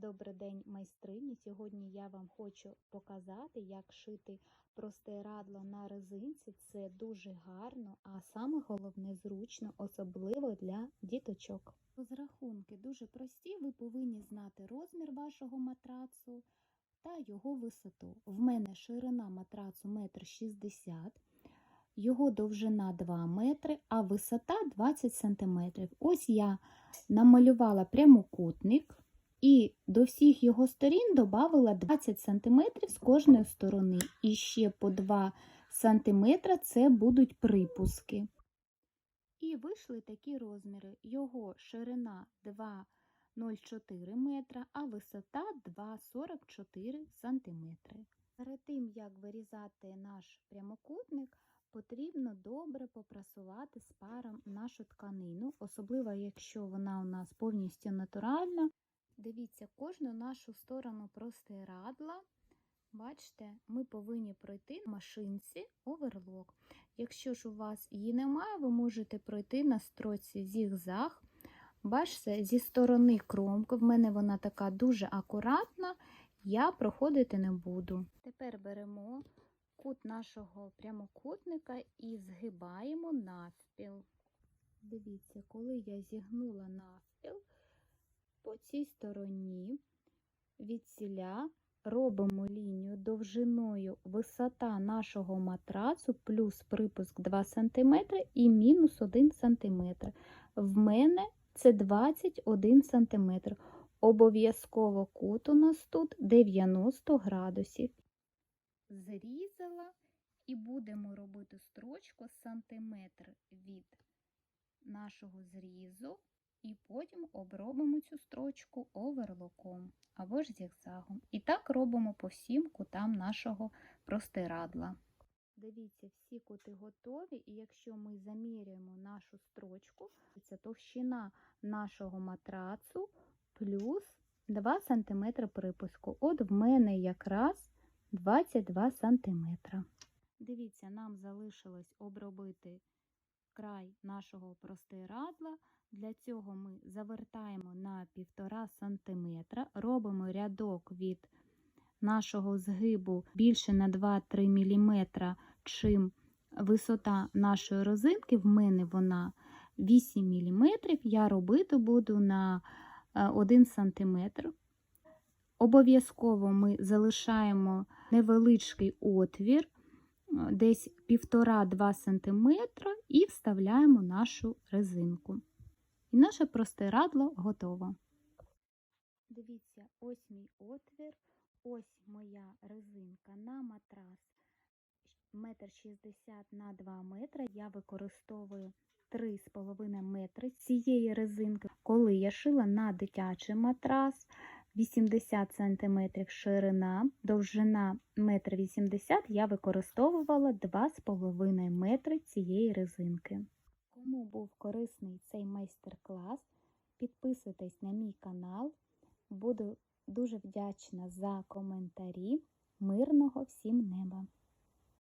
Добрий день, майстрині. Сьогодні я вам хочу показати, як шити простирадло на резинці. Це дуже гарно, а саме головне зручно, особливо для діточок. Розрахунки дуже прості. Ви повинні знати розмір вашого матрацу та його висоту. В мене ширина матрацу 1,60 м, його довжина 2 метри, а висота 20 см. Ось я намалювала прямокутник. І до всіх його сторін додала 20 см з кожної сторони. І ще по 2 см це будуть припуски. І вийшли такі розміри. Його ширина 2,04 метра, а висота 2,44 см. Перед тим, як вирізати наш прямокутник, потрібно добре попрасувати з паром нашу тканину, особливо якщо вона у нас повністю натуральна. Дивіться, кожну нашу сторону простирадла, бачите, ми повинні пройти на машинці оверлок. Якщо ж у вас її немає, ви можете пройти на строці зігзаг. Бачите, зі сторони кромки, в мене вона така дуже акуратна, я проходити не буду. Тепер беремо кут нашого прямокутника і згибаємо навпіл. Дивіться, коли я зігнула навпіл, цій стороні від ціля робимо лінію довжиною висота нашого матрацу плюс припуск 2 см і мінус 1 см. В мене це 21 см. Обов'язково кут у нас тут 90 градусів. Зрізала і будемо робити строчку сантиметр від нашого зрізу і потім обробимо цю строчку оверлоком або ж зігзагом. І так робимо по всім кутам нашого простирадла. Дивіться, всі кути готові, і якщо ми заміряємо нашу строчку, це товщина нашого матрацу плюс 2 см припуску. От в мене якраз 22 см. Дивіться, нам залишилось обробити край нашого простирадла. Для цього ми завертаємо на 1,5 см, робимо рядок від нашого згибу більше на 2-3 мм, чим висота нашої розинки. В мене вона 8 мм, я робити буду на 1 см. Обов'язково ми залишаємо невеличкий отвір, десь 1,5-2 см, і вставляємо нашу резинку. І наше простирадло готово. Дивіться, ось мій отвір, ось моя резинка на матрас 1,60 на 2 метри. Я використовую 3,5 метри цієї резинки. Коли я шила на дитячий матрас 80 см ширина, довжина 1,80 м, я використовувала 2,5 метри цієї резинки. Кому був корисний цей майстер-клас, підписуйтесь на мій канал. Буду дуже вдячна за коментарі. Мирного всім неба!